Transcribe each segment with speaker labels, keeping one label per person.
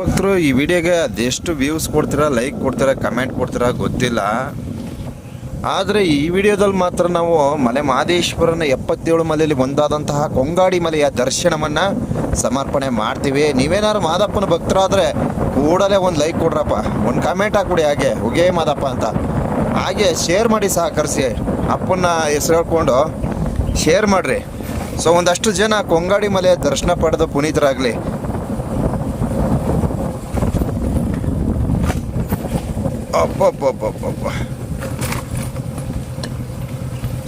Speaker 1: ಭಕ್ತರು, ಈ ವಿಡಿಯೋಗೆ ಅದೆಷ್ಟು ವ್ಯೂಸ್ ಕೊಡ್ತೀರಾ ಲೈಕ್ ಕೊಡ್ತೀರಾ ಕಮೆಂಟ್ ಕೊಡ್ತೀರಾ ಗೊತ್ತಿಲ್ಲ. ಆದರೆ ಈ ವಿಡಿಯೋದಲ್ಲಿ ಮಾತ್ರ ನಾವು ಮಲೆ ಮಹದೇಶ್ವರನ ಎಪ್ಪತ್ತೇಳು ಮಲೆಯಲ್ಲಿ ಒಂದಾದಂತಹ ಕೊಂಗಾಡಿ ಮಲೆಯ ದರ್ಶನವನ್ನು ಸಮರ್ಪಣೆ ಮಾಡ್ತೀವಿ. ನೀವೇನಾದ್ರು ಮಾದಪ್ಪನ ಭಕ್ತರಾದರೆ ಕೂಡಲೇ ಒಂದು ಲೈಕ್ ಕೊಡ್ರಪ್ಪ. ಒಂದು ಕಮೆಂಟ್ ಹಾಕ್ಬಿಡಿ ಹಾಗೆ. ಹೊಗೆ ಮಾದಪ್ಪ ಅಂತ. ಹಾಗೆ ಶೇರ್ ಮಾಡಿ ಸಹಕರಿಸಿ. ಅಪ್ಪನ ಹೆಸರು ಹೇಳ್ಕೊಂಡು ಶೇರ್ ಮಾಡಿರಿ. ಸೊ ಒಂದಷ್ಟು ಜನ ಕೊಂಗಾಡಿ ಮಲೆಯ ದರ್ಶನ ಪಡೆದು ಪುನೀತರಾಗಲಿ. ಅಬ್ಬಬ್ಬಬ್ಬಬ್ಬ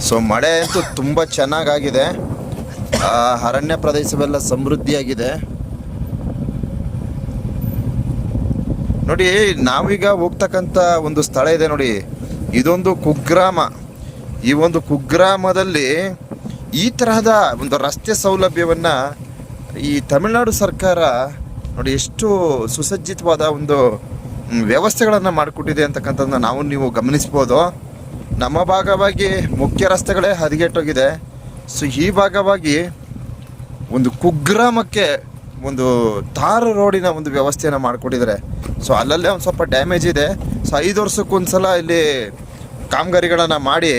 Speaker 1: ಸೊ ಮಳೆ ಅಂತೂ ತುಂಬ ಚೆನ್ನಾಗಾಗಿದೆ. ಅರಣ್ಯ ಪ್ರದೇಶವೆಲ್ಲ ಸಮೃದ್ಧಿಯಾಗಿದೆ. ನೋಡಿ, ನಾವೀಗ ಹೋಗ್ತಕ್ಕಂಥ ಒಂದು ಸ್ಥಳ ಇದೆ ನೋಡಿ. ಇದೊಂದು ಕುಗ್ರಾಮ. ಈ ಒಂದು ಕುಗ್ರಾಮದಲ್ಲಿ ಈ ತರಹದ ಒಂದು ರಸ್ತೆ ಸೌಲಭ್ಯವನ್ನು ಈ ತಮಿಳುನಾಡು ಸರ್ಕಾರ ನೋಡಿ, ಎಷ್ಟು ಸುಸಜ್ಜಿತವಾದ ಒಂದು ವ್ಯವಸ್ಥೆಗಳನ್ನು ಮಾಡಿಕೊಟ್ಟಿದೆ ಅಂತಕ್ಕಂಥದ್ದನ್ನ ನಾವು ನೀವು ಗಮನಿಸ್ಬೋದು. ನಮ್ಮ ಭಾಗವಾಗಿ ಮುಖ್ಯ ರಸ್ತೆಗಳೇ ಹದಗೆಟ್ಟೋಗಿದೆ. ಸೊ ಈ ಭಾಗವಾಗಿ ಒಂದು ಕುಗ್ರಾಮಕ್ಕೆ ಒಂದು ತಾರು ರೋಡಿನ ಒಂದು ವ್ಯವಸ್ಥೆಯನ್ನು ಮಾಡಿಕೊಟ್ಟಿದ್ದಾರೆ. ಸೊ ಅಲ್ಲಲ್ಲೇ ಒಂದು ಸ್ವಲ್ಪ ಡ್ಯಾಮೇಜ್ ಇದೆ. ಸೊ ಐದು ವರ್ಷಕ್ಕೊಂದ್ಸಲ ಇಲ್ಲಿ ಕಾಮಗಾರಿಗಳನ್ನು ಮಾಡಿ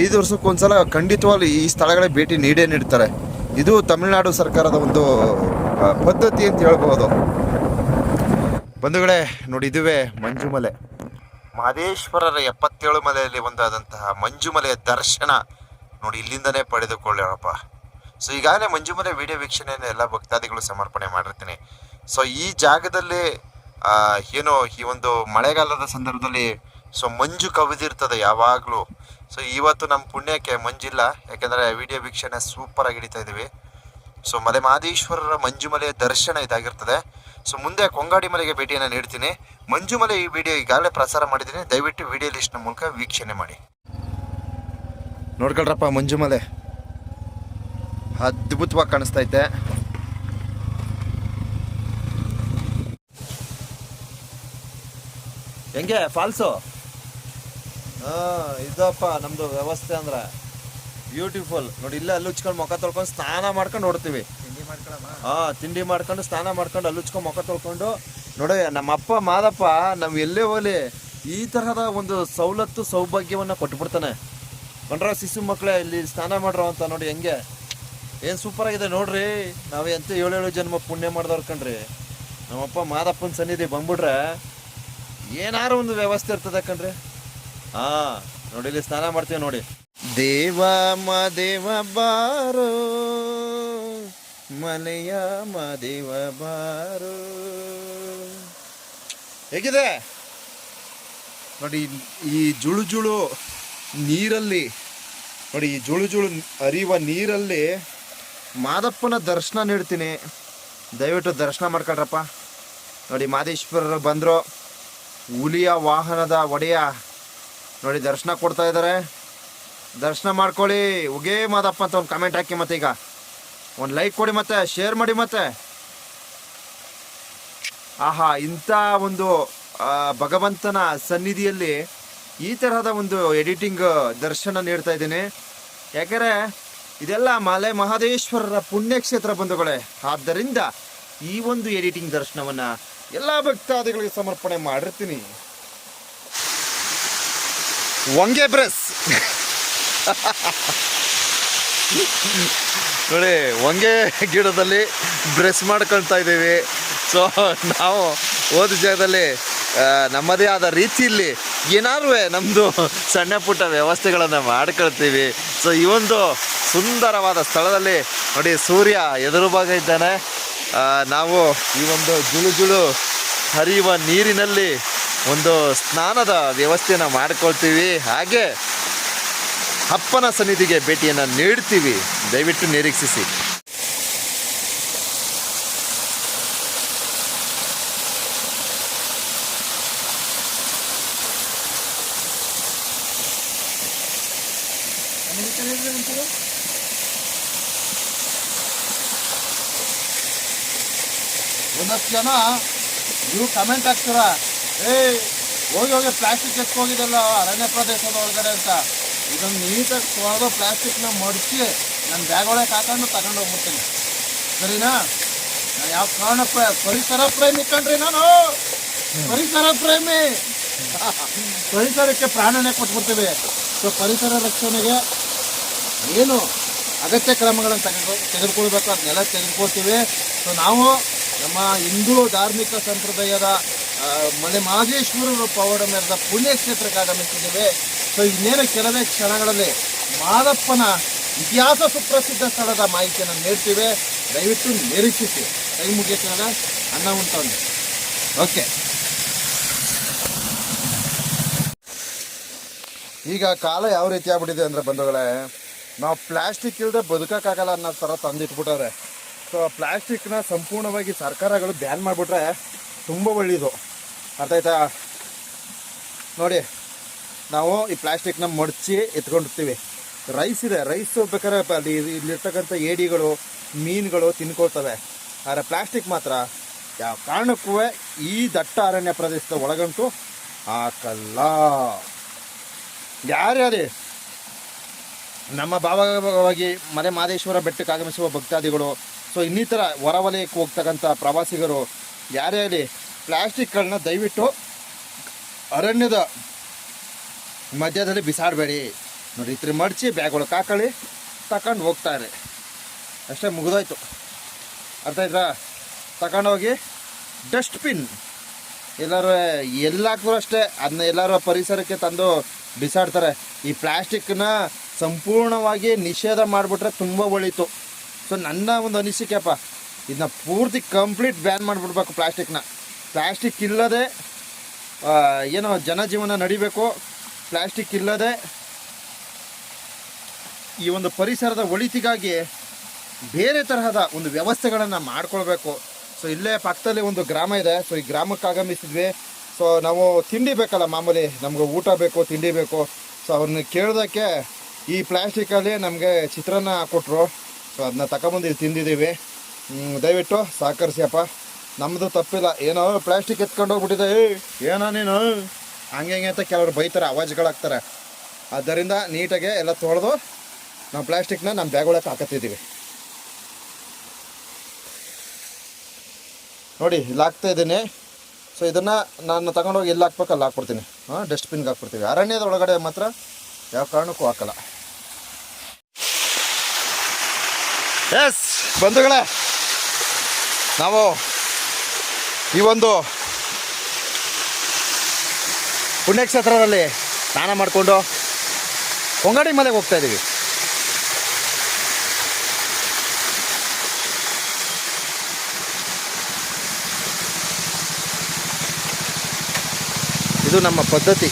Speaker 1: ಐದು ವರ್ಷಕ್ಕೊಂದ್ಸಲ ಖಂಡಿತವಾಗಿ ಈ ಸ್ಥಳಗಳಿಗೆ ಭೇಟಿ ನೀಡೇ ನೀಡ್ತಾರೆ. ಇದು ತಮಿಳುನಾಡು ಸರ್ಕಾರದ ಒಂದು ಪದ್ಧತಿ ಅಂತ ಹೇಳ್ಬೋದು. ಬಂಧುಗಳೇ, ನೋಡಿ ಮಂಜುಮಲೆ ಮಹದೇಶ್ವರರ ಎಪ್ಪತ್ತೇಳು ಮಲೆಯಲ್ಲಿ ಒಂದಾದಂತಹ ಮಂಜುಮಲೆಯ ದರ್ಶನ ನೋಡಿ ಇಲ್ಲಿಂದನೇ ಪಡೆದುಕೊಳ್ಳೋಣಪ್ಪ. ಸೊ, ಈಗಾಗಲೇ ಮಂಜುಮಲೆ ವಿಡಿಯೋ ವೀಕ್ಷಣೆಯನ್ನು ಎಲ್ಲ ಭಕ್ತಾದಿಗಳು ಸಮರ್ಪಣೆ ಮಾಡಿರ್ತೀನಿ. ಸೊ, ಈ ಜಾಗದಲ್ಲಿ ಏನು ಈ ಒಂದು ಮಳೆಗಾಲದ ಸಂದರ್ಭದಲ್ಲಿ, ಸೊ, ಮಂಜು ಕವಿದಿರ್ತದೆ ಯಾವಾಗಲೂ. ಸೊ, ಇವತ್ತು ನಮ್ಮ ಪುಣ್ಯಕ್ಕೆ ಮಂಜಿಲ್ಲ. ಯಾಕೆಂದರೆ ವಿಡಿಯೋ ವೀಕ್ಷಣೆ ಸೂಪರಾಗಿ ಹಿಡಿತಾ ಇದ್ದೀವಿ. ಸೊ ಮಲೆ ಮಹದೇಶ್ವರರ ಮಂಜುಮಲೆಯ ದರ್ಶನ ಇದಾಗಿರ್ತದೆ ಸೊ ಮುಂದೆ ಕೊಂಗಾಡಿ ಮಲೆಗೆ ಭೇಟಿಯನ್ನು ನೀಡ್ತೀನಿ ಮಂಜುಮಲೆ ಈ ವಿಡಿಯೋ ಈಗಾಗಲೇ ಪ್ರಸಾರ ಮಾಡಿದ್ದೀನಿ ದಯವಿಟ್ಟು ವಿಡಿಯೋ ಲಿಸ್ಟ್ನ ಮೂಲಕ ವೀಕ್ಷಣೆ ಮಾಡಿ ನೋಡ್ಕೊಳ್ರಪ್ಪ ಮಂಜುಮಲೆ ಅದ್ಭುತವಾಗಿ ಕಾಣಿಸ್ತೈತೆ ಹೆಂಗೆ ಫಾಲ್ಸು ಹಾಂ ಇದಪ್ಪ ನಮ್ಮದು ವ್ಯವಸ್ಥೆ ಅಂದ್ರೆ. ಬ್ಯೂಟಿಫುಲ್ ನೋಡಿ ಇಲ್ಲ ಅಲ್ಲಿ ಉಚ್ಕೊಂಡು ಮುಖ ತೊಳ್ಕೊಂಡು ಸ್ನಾನ ಮಾಡ್ಕೊಂಡು ನೋಡ್ತೀವಿ ಹಾ ತಿಂಡಿ ಮಾಡ್ಕೊಂಡು ಸ್ನಾನ ಮಾಡ್ಕೊಂಡು ಅಲ್ಲಿ ಉಚ್ಕೊಂಡು ಮುಖ ತೊಳ್ಕೊಂಡು ನೋಡಿ ನಮ್ಮ ಅಪ್ಪ ಮಾದಪ್ಪ ನಾವು ಎಲ್ಲೇ ಹೋಲಿ ಈ ತರಹದ ಒಂದು ಸವಲತ್ತು ಸೌಭಾಗ್ಯವನ್ನ ಕೊಟ್ಬಿಡ್ತಾನೆ. ಕೊಂಡ್ರ ಶಿಶು ಮಕ್ಕಳೇ ಇಲ್ಲಿ ಸ್ನಾನ ಮಾಡ್ರೋ ಅಂತ ನೋಡಿ ಹೆಂಗೆ. ಏನು ಸೂಪರ್ ಆಗಿದೆ ನೋಡ್ರಿ. ನಾವು ಎಂತ ಏಳೇಳು ಜನ್ಮ ಪುಣ್ಯ ಮಾಡ್ದವ್ರು ಕಣ್ರಿ. ನಮ್ಮಪ್ಪ ಮಾದಪ್ಪನ ಸನ್ನಿಧಿ ಬಂದ್ಬಿಟ್ರೆ ಏನಾರು ಒಂದು ವ್ಯವಸ್ಥೆ ಇರ್ತದೆ ಕಣ್ರಿ. ಹಾ ನೋಡಿ ಇಲ್ಲಿ ಸ್ನಾನ ಮಾಡ್ತೀವಿ ನೋಡಿ. ದೇವ ಮದೇವ ಬಾರೋ, ಮಲೆಯ ಮದೇವ ಬಾರೋ. ಹೇಗಿದೆ? ನೋಡಿ, ಈ ಜುಳು ಜುಳು ನೀರಲ್ಲಿ, ನೋಡಿ, ಈ ಜುಳು ಜುಳು ಹರಿಯುವ ನೀರಲ್ಲಿ ಮಾದಪ್ಪನ ದರ್ಶನ ನೀಡ್ತೀನಿ. ದಯವಿಟ್ಟು ದರ್ಶನ ಮಾಡ್ಕೊಳ್ರಪ್ಪ. ನೋಡಿ, ಮಾದೇಶ್ವರರು ಬಂದರು. ಹುಲಿಯ ವಾಹನದ ಒಡೆಯ, ನೋಡಿ, ದರ್ಶನ ಕೊಡ್ತಾ ಇದ್ದಾರೆ. ದರ್ಶನ ಮಾಡ್ಕೊಳ್ಳಿ. ಉಗೇ ಮಾದಪ್ಪ ಅಂತ ಒಂದು ಕಮೆಂಟ್ ಹಾಕಿ ಮತ್ತೆ ಈಗ. ಒಂದು ಲೈಕ್ ಕೊಡಿ ಮತ್ತೆ ಶೇರ್ ಮಾಡಿ ಮತ್ತೆ. ಆಹಾ, ಇಂಥ ಒಂದು ಭಗವಂತನ ಸನ್ನಿಧಿಯಲ್ಲಿ ಈ ತರಹದ ಒಂದು ಎಡಿಟಿಂಗ್ ದರ್ಶನ ನೀಡ್ತಾ ಇದ್ದೀನಿ. ಯಾಕಂದರೆ ಇದೆಲ್ಲ ಮಲೆ ಮಹದೇಶ್ವರರ ಪುಣ್ಯಕ್ಷೇತ್ರ ಬಂಧುಗಳೇ. ಆದ್ದರಿಂದ ಈ ಒಂದು ಎಡಿಟಿಂಗ್ ದರ್ಶನವನ್ನ ಎಲ್ಲ ಭಕ್ತಾದಿಗಳಿಗೆ ಸಮರ್ಪಣೆ ಮಾಡಿರ್ತೀನಿ. ಒಂಗೆ ಬ್ರೆಸ್. ನೋಡಿ ಹೊಂಗೆ ಗಿಡದಲ್ಲಿ ಬ್ರೆಸ್ ಮಾಡ್ಕೊಳ್ತಾ ಇದ್ದೀವಿ. ಸೊ ನಾವು ಹೋದ ಜಾಗದಲ್ಲಿ ನಮ್ಮದೇ ಆದ ರೀತಿಯಲ್ಲಿ ಏನಾದ್ರೂ ನಮ್ಮದು ಸಣ್ಣ ಪುಟ್ಟ ವ್ಯವಸ್ಥೆಗಳನ್ನು ಮಾಡ್ಕೊಳ್ತೀವಿ. ಸೊ ಈ ಒಂದು ಸುಂದರವಾದ ಸ್ಥಳದಲ್ಲಿ ನೋಡಿ, ಸೂರ್ಯ ಎದುರು ಭಾಗ ಇದ್ದಾನೆ. ನಾವು ಈ ಒಂದು ಜುಳು ಜುಳು ಹರಿಯುವ ನೀರಿನಲ್ಲಿ ಒಂದು ಸ್ನಾನದ ವ್ಯವಸ್ಥೆಯನ್ನು ಮಾಡ್ಕೊಳ್ತೀವಿ. ಹಾಗೆ ಅಪ್ಪನ ಸನ್ನಿಧಿಗೆ ಭೇಟಿಯನ್ನು ನೀಡ್ತೀವಿ. ದಯವಿಟ್ಟು ನಿರೀಕ್ಷಿಸಿ.
Speaker 2: ಒಂದಷ್ಟು ಜನ ನೀವು ಕಮೆಂಟ್ ಹಾಕ್ತೀರಾ? ಏಯ್, ಹೋಗಿ ಹೋಗಿ ಪ್ಲಾಸ್ಟಿಕ್ ಎತ್ಕೋಗಿದಲ್ಲ ಅರಣ್ಯ ಪ್ರದೇಶದ ಒಳಗಡೆ ಅಂತ. ಇದನ್ನು ನೀಟಾಗಿ ತೊಳೆದು ಪ್ಲಾಸ್ಟಿಕ್ನ ಮಡಚಿ ನನ್ನ ಬ್ಯಾಗ್ ಒಳಗೆ ಹಾಕೊಂಡು ತಗೊಂಡು ಹೋಗ್ಬಿಡ್ತೀನಿ. ಸರಿನಾ? ನಾನು ಯಾವ ಕಾರಣ ಪರಿಸರ ಪ್ರೇಮಿ ಕಣ್ರಿ ನಾನು. ಪರಿಸರ ಪ್ರೇಮಿ. ಪರಿಸರಕ್ಕೆ ಪ್ರಾಣನೇ ಕೊಟ್ಬಿಡ್ತೀವಿ. ಸೊ ಪರಿಸರ ರಕ್ಷಣೆಗೆ ಏನು ಅಗತ್ಯ ಕ್ರಮಗಳನ್ನು ತೆಗೆದು ತೆಗೆದುಕೊಳ್ಬೇಕು ಅದನ್ನೆಲ್ಲ ತೆಗೆದುಕೊಳ್ತೀವಿ. ಸೊ ನಾವು ನಮ್ಮ ಹಿಂದೂ ಧಾರ್ಮಿಕ ಸಂಪ್ರದಾಯದ ಮಲೆ ಮಹದೇಶ್ವರರು ಪವಾಡ ಪುಣ್ಯ ಪುಣ್ಯಕ್ಷೇತ್ರಕ್ಕೆ ಆಗಮಿಸಿದ್ದೇವೆ. ಸೊ ಇನ್ನೇನು ಕೆಲವೇ ಕ್ಷಣಗಳಲ್ಲಿ ಮಾದಪ್ಪನ ಇತಿಹಾಸ ಸುಪ್ರಸಿದ್ಧ ಸ್ಥಳದ ಮಾಹಿತಿಯನ್ನು ನೀಡ್ತೀವಿ. ದಯವಿಟ್ಟು ನಿರೀಕ್ಷಿಸಿ. ಕೈ ಮುಗಿಯಕ್ಕೆ ಅನ್ನ ಉಂಟು ಓಕೆ ಈಗ ಕಾಲ ಯಾವ ರೀತಿ ಆಗ್ಬಿಟ್ಟಿದೆ ಅಂದರೆ ಬಂಧುಗಳೇ, ನಾವು ಪ್ಲ್ಯಾಸ್ಟಿಕ್ ಇಲ್ಲದೆ ಬದುಕೋಕ್ಕಾಗಲ್ಲ ಅನ್ನೋ ಥರ ತಂದಿಟ್ಬಿಟ್ಟಾರೆ ಸೊ ಪ್ಲ್ಯಾಸ್ಟಿಕ್ನ ಸಂಪೂರ್ಣವಾಗಿ ಸರ್ಕಾರಗಳು ಬ್ಯಾನ್ ಮಾಡಿಬಿಟ್ರೆ ತುಂಬ ಒಳ್ಳೆಯದು ಅರ್ಥ ಆಯ್ತಾ ನೋಡಿ. ನಾವು ಈ ಪ್ಲಾಸ್ಟಿಕ್ನ ಮಡಚಿ ಎತ್ಕೊಂಡಿರ್ತೀವಿ. ರೈಸ್ ಇದೆ. ರೈಸ್ ಬೇಕಾದ್ರೆ ಅಲ್ಲಿ ಇಲ್ಲಿರ್ತಕ್ಕಂಥ ಏಡಿಗಳು, ಮೀನುಗಳು ತಿನ್ಕೊಳ್ತವೆ. ಆದರೆ ಪ್ಲಾಸ್ಟಿಕ್ ಮಾತ್ರ ಯಾವ ಕಾರಣಕ್ಕೂ ಈ ದಟ್ಟ ಅರಣ್ಯ ಪ್ರದೇಶದ ಒಳಗಂತೂ ಹಾಕಲ್ಲ. ಯಾರ್ಯಾರೇ ನಮ್ಮ ಭಾವವಾಗಿ ಮಲೆ ಮಾದೇಶ್ವರ ಬೆಟ್ಟಕ್ಕೆ ಆಗಮಿಸುವ ಭಕ್ತಾದಿಗಳು, ಸೊ ಇನ್ನಿತರ ಹೊರವಲಯಕ್ಕೆ ಹೋಗ್ತಕ್ಕಂಥ ಪ್ರವಾಸಿಗರು ಯಾರೇ ಆಗಲಿ ಪ್ಲಾಸ್ಟಿಕ್ಗಳನ್ನ ದಯವಿಟ್ಟು ಅರಣ್ಯದ ಮಧ್ಯದಲ್ಲಿ ಬಿಸಾಡಬೇಡಿ. ನೋಡಿ ಇತ್ರ ಮಡಚಿ ಬ್ಯಾಗ್ ಒಳಗೆ ತಗೊಂಡು ಹೋಗ್ತಾರೆ ಅಷ್ಟೇ ಮುಗಿದೋಯ್ತು. ಅರ್ಥ ಆಯ್ತಾ? ತಗೊಂಡೋಗಿ ಡಸ್ಟ್ಬಿನ್. ಎಲ್ಲರೂ ಎಲ್ಲ ಹಾಕಿದ್ರು ಅಷ್ಟೇ. ಅದನ್ನ ಎಲ್ಲರೂ ಪರಿಸರಕ್ಕೆ ತಂದು ಬಿಸಾಡ್ತಾರೆ. ಈ ಪ್ಲಾಸ್ಟಿಕ್ನ ಸಂಪೂರ್ಣವಾಗಿ ನಿಷೇಧ ಮಾಡಿಬಿಟ್ರೆ ತುಂಬ ಒಳಿತು. ಸೊ, ನನ್ನ ಒಂದು ಅನಿಸಿಕೆಪ್ಪ ಇದನ್ನ ಪೂರ್ತಿ ಕಂಪ್ಲೀಟ್ ಬ್ಯಾನ್ ಮಾಡಿಬಿಡ್ಬೇಕು ಪ್ಲಾಸ್ಟಿಕ್ನ. ಪ್ಲಾಸ್ಟಿಕ್ ಇಲ್ಲದೆ ಏನೋ ಜನಜೀವನ ನಡಿಬೇಕು. ಪ್ಲಾಸ್ಟಿಕ್ ಇಲ್ಲದೆ ಈ ಒಂದು ಪರಿಸರದ ಒಳಿತಿಗಾಗಿ ಬೇರೆ ತರಹದ ಒಂದು ವ್ಯವಸ್ಥೆಗಳನ್ನು ಮಾಡ್ಕೊಳ್ಬೇಕು. ಸೊ ಇಲ್ಲೇ ಪಕ್ಕದಲ್ಲಿ ಒಂದು ಗ್ರಾಮ ಇದೆ. ಸೊ ಈ ಗ್ರಾಮಕ್ಕೆ ಆಗಮಿಸಿದ್ವಿ. ಸೊ ನಾವು ತಿಂಡಿ ಬೇಕಲ್ಲ ಮಾಮೂಲಿ, ನಮಗೆ ಊಟ ಬೇಕು, ತಿಂಡಿ ಬೇಕು. ಸೊ ಅವ್ರನ್ನ ಕೇಳೋದಕ್ಕೆ ಈ ಪ್ಲಾಸ್ಟಿಕಲ್ಲಿ ನಮಗೆ ಚಿತ್ರಾನ್ನ ಕೊಟ್ಟರು ಸೊ ಅದನ್ನ ತಗೊಂಬಂದು ಇಲ್ಲಿ ತಿಂದಿದ್ದೀವಿ. ದಯವಿಟ್ಟು ಸಹಕರಿಸಿಯಪ್ಪ ನಮ್ಮದು ತಪ್ಪಿಲ್ಲ. ಏನೋ ಪ್ಲಾಸ್ಟಿಕ್ ಎತ್ಕೊಂಡು ಹೋಗ್ಬಿಟ್ಟಿದೆ ಏನೋ ನೀನು? ಹಂಗೆ ಹಂಗೆ ಅಂತ ಕೆಲವರು ಬೈತಾರೆ ಅವಾಜ್ಗಳಾಗ್ತಾರೆ ಆದ್ದರಿಂದ ನೀಟಾಗೆ ಎಲ್ಲ ತೊಳೆದು ನಾವು ಪ್ಲಾಸ್ಟಿಕ್ನ ನಮ್ಮ ಬ್ಯಾಗ್ ಒಳಗೆ ಹಾಕತ್ತಿದ್ದೀವಿ. ನೋಡಿ, ಇಲ್ಲಿ ಹಾಕ್ತಾ ಇದ್ದೀನಿ. ಸೊ ಇದನ್ನು ನಾನು ತಗೊಂಡೋಗಿ ಎಲ್ಲಿ ಹಾಕ್ಬೇಕು ಅಲ್ಲಿ ಹಾಕ್ಬಿಡ್ತೀನಿ. ಹಾಂ, ಡಸ್ಟ್ಬಿನ್ಗೆ ಹಾಕ್ಬಿಡ್ತೀವಿ. ಅರಣ್ಯದ ಒಳಗಡೆ ಮಾತ್ರ ಯಾವ ಕಾರಣಕ್ಕೂ ಹಾಕಲ್ಲ. ಎಸ್ ಬಂಧುಗಳೇ, ನಾವು ಈ ಒಂದು ಪುಣ್ಯಕ್ಷೇತ್ರದಲ್ಲಿ ಸ್ನಾನ ಮಾಡಿಕೊಂಡು ಹೊಂಗಡಿ ಮಲೆಗೆ ಹೋಗ್ತಾ ಇದ್ದೀವಿ ಇದು ನಮ್ಮ ಪದ್ಧತಿ.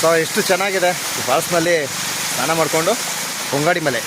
Speaker 2: ಸೊ ಎಷ್ಟು ಚೆನ್ನಾಗಿದೆ ಫಾಲ್ಸ್ನಲ್ಲಿ ಸ್ನಾನ ಮಾಡಿಕೊಂಡು ಹೊಂಗಾಡಿ ಮಲೆ.